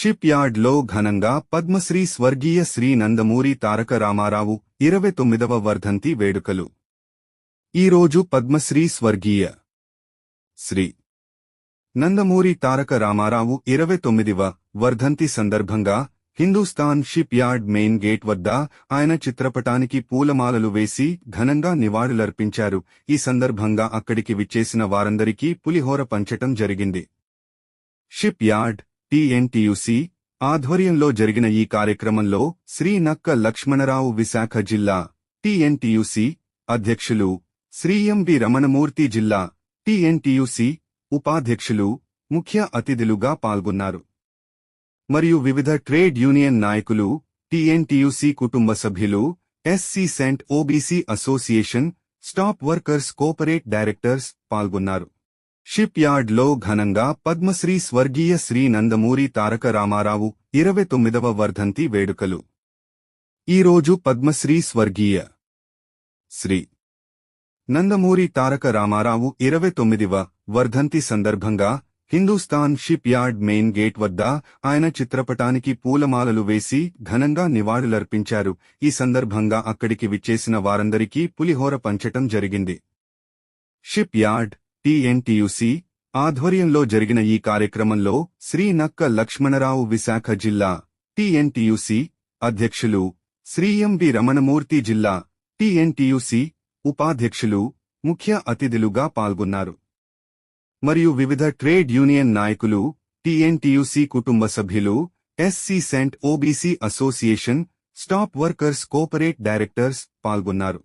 Ship యార్డ్లో ఘనంగా పద్మశ్రీ స్వర్గీయ శ్రీ నందమూరి తారక రామారావు ఇరవై తొమ్మిదవ వర్ధంతి వేడుకలు. ఈరోజు పద్మశ్రీ స్వర్గీయ శ్రీ నందమూరి తారక రామారావు ఇరవై తొమ్మిదివ వర్ధంతి సందర్భంగా Hindustan shipyard main gate వద్ద ఆయన చిత్రపటానికి పూలమాలలు వేసి ఘనంగా నివాళులర్పించారు. ఈ సందర్భంగా అక్కడికి విచ్చేసిన వారందరికీ పులిహోర పంచటం జరిగింది. షిప్ యార్డ్ టీఎన్టీయూసీ ఆధ్వర్యంలో జరిగిన ఈ కార్యక్రమంలో శ్రీ నక్క లక్ష్మణరావు విశాఖ జిల్లా టీఎన్టీయూసీ అధ్యక్షులు శ్రీ ఎంబి రమణమూర్తి జిల్లా టీఎన్టీయూసీ ఉపాధ్యక్షులు ముఖ్య అతిథులుగా పాల్గొన్నారు. మరియు వివిధ ట్రేడ్ యూనియన్ నాయకులు టీఎన్టీయూసీ కుటుంబ సభ్యులు SC cent OBC association staff workers corporate directors పాల్గొన్నారు. షిప్ యార్డ్లో ఘనంగా పద్మశ్రీ స్వర్గీయ శ్రీ నందమూరి తారక రామారావు ఇరవై తొమ్మిదవ వర్ధంతి వేడుకలు. ఈరోజు పద్మశ్రీ స్వర్గీయ శ్రీ నందమూరి తారక రామారావు ఇరవై తొమ్మిదివ వర్ధంతి సందర్భంగా Hindustan shipyard main gate వద్ద ఆయన చిత్రపటానికి పూలమాలలు వేసి ఘనంగా నివాళులర్పించారు. ఈ సందర్భంగా అక్కడికి విచ్చేసిన వారందరికీ పులిహోర పంచటం జరిగింది. షిప్ యార్డ్ టీఎన్టీయూసీ ఆధ్వర్యంలో జరిగిన ఈ కార్యక్రమంలో శ్రీ నక్క లక్ష్మణరావు విశాఖ జిల్లా టీఎన్టీయూసీ అధ్యక్షులు శ్రీ ఎంవి రమణమూర్తి జిల్లా టీఎన్టీయూసీ ఉపాధ్యక్షులు ముఖ్య అతిథులుగా పాల్గొన్నారు. మరియు వివిధ ట్రేడ్ యూనియన్ నాయకులు టీఎన్టీయూసీ కుటుంబ సభ్యులు SC cent OBC association staff workers corporate directors పాల్గొన్నారు.